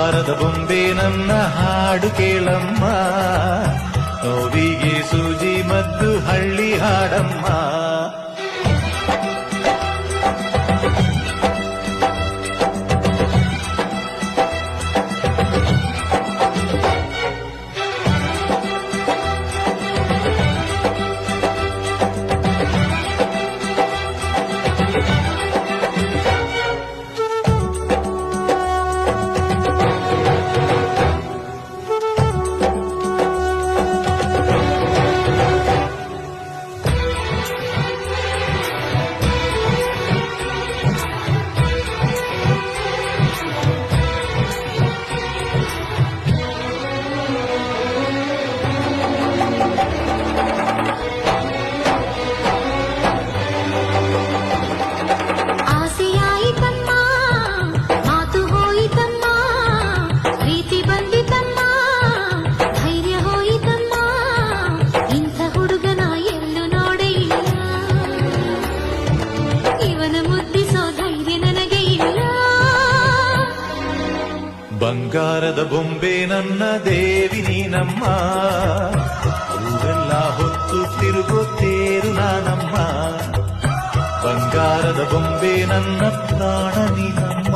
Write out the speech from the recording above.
ಬಂಗಾರದ ಬೊಂಬೆ ನನ್ನ ಹಾಡು ಕೇಳಮ್ಮ. ನೋವಿಗೆ ಸೂಜಿ ಮದ್ದು ಹಳ್ಳಿ ಹಾಡಮ್ಮ. ಬಂಗಾರದ ಬೊಂಬೆ ನನ್ನ ದೇವಿ ನೀನಮ್ಮ ಊರೆಲ್ಲ ಹೊತ್ತು ತಿರುಗುತ್ತೇರು ನಾನಮ್ಮ ಬಂಗಾರದ ಬೊಂಬೆ ನನ್ನ ಪ್ರಾಣ ನೀನಮ್ಮ ನಿನ್ನನ್ನು